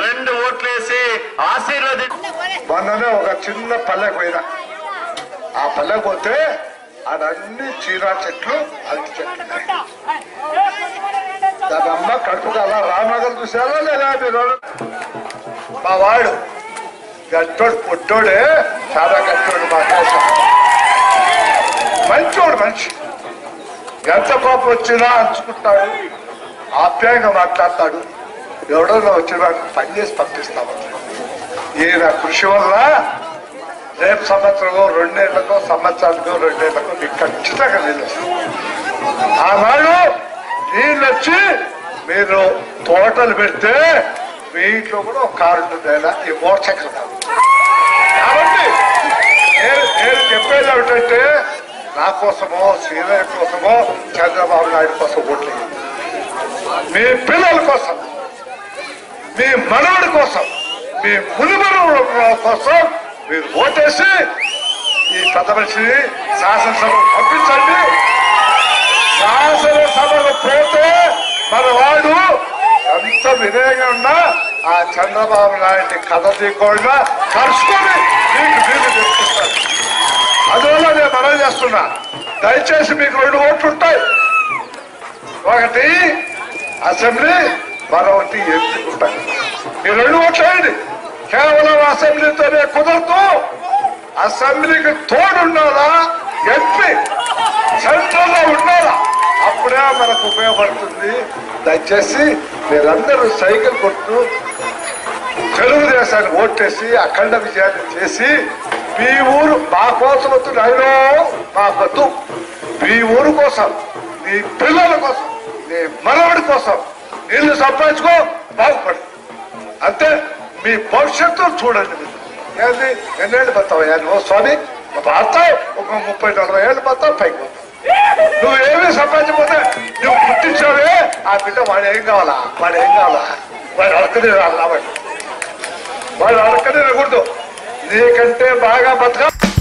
రెండు ఓట్లేసి ఆశీర్వేదికు మొన్ననే ఒక చిన్న పల్లెకు పోయినా. ఆ పల్లెకు పోతే ఆడన్ని చీరా చెట్లు అరటి చెట్లు. దానమ్మ దాని అమ్మ కడుపు అలా రామనగర్ చూసారా లేదా మీరు మా వాడు గట్టోడు పుట్టోడే చాలా గట్టోడు మా కోసం మంచోడు మనిషి. ఎంత కోపం వచ్చినా అంచుకుంటాడు ఆప్యాయంగా మాట్లాడతాడు. ఎవడన్నా వచ్చిన నాకు పని చేసి పంపిస్తామన్నాడు ఈయన కృషి వల్ల రేపు సంవత్సరం రెండేళ్ళకో సంవత్సరానికో రెండేళ్ళకో మీకు ఖచ్చితంగా నీళ్ళు ఆనాడు నీళ్ళు వచ్చి మీరు తోటలు పెడితే మీ ఇంట్లో కూడా ఒక కారు ఉంటుంది ఈ మోటార్ సైకిల్ కాదు కాబట్టి నేను నేను చెప్పేది ఏమిటంటే నా కోసమో శ్రీరయ్య కోసమో చంద్రబాబు నాయుడు కోసం ఓట్లేదు మీ పిల్లల కోసం. మీ మనవడి కోసం మీ మునిమనవుల కోసం మీరు ఓటేసి ఈ పెద్ద మనిషిని శాసనసభకు పంపించండి. శాసనసభకు పోతే మన వాడు ఎంత వినయంగా ఉన్నా ఆ చంద్రబాబు నాయుడిని కథ తీయకుండా కలుసుకొని మీకు మీరు తెప్పిస్తాను అందువల్ల నేను మనం చేస్తున్నా దయచేసి మీకు రెండు ఓట్లు ఉంటాయి. ఒకటి అసెంబ్లీ మరొకటి ఎంపీ మీరు ఈ రెండు ఓట్లు కేవలం అసెంబ్లీతోనే కుదరదు. అసెంబ్లీకి తోడుండాలా? ఎంపీ సెంట్రల్లో ఉండాలా? అప్పుడే మనకు ఉపయోగపడుతుంది. దయచేసి మీరందరూ సైకిల్ కొట్టు. తెలుగుదేశాన్ని ఓటేసి అఖండ విజయాన్ని చేసి మీ ఊరు మా కోసం వద్దు నాయనో మా వద్దు మీ ఊరు కోసం నీ పిల్లల కోసం నీ మనవడి కోసం. నీళ్ళు సంపాదించుకో బాగుపడు. అంతే మీ భవిష్యత్తు చూడండి. మీరు ఏంది? ఎన్నేళ్ళు బతావయ్యా నువ్వు స్వామి బతావు ఒక ముప్పై నలభై ఏళ్ళు బతావు పైకి నువ్వు ఏమీ సంపాదించకపోతే నువ్వు పుట్టించావే ఆ బిడ్డ వాడు ఏం కావాలా? వాడు ఏం కావాలా? వాడు అడకనే రావాలి వాడు అడకనే రాకూడదు. నీకంటే బాగా బతకాలి.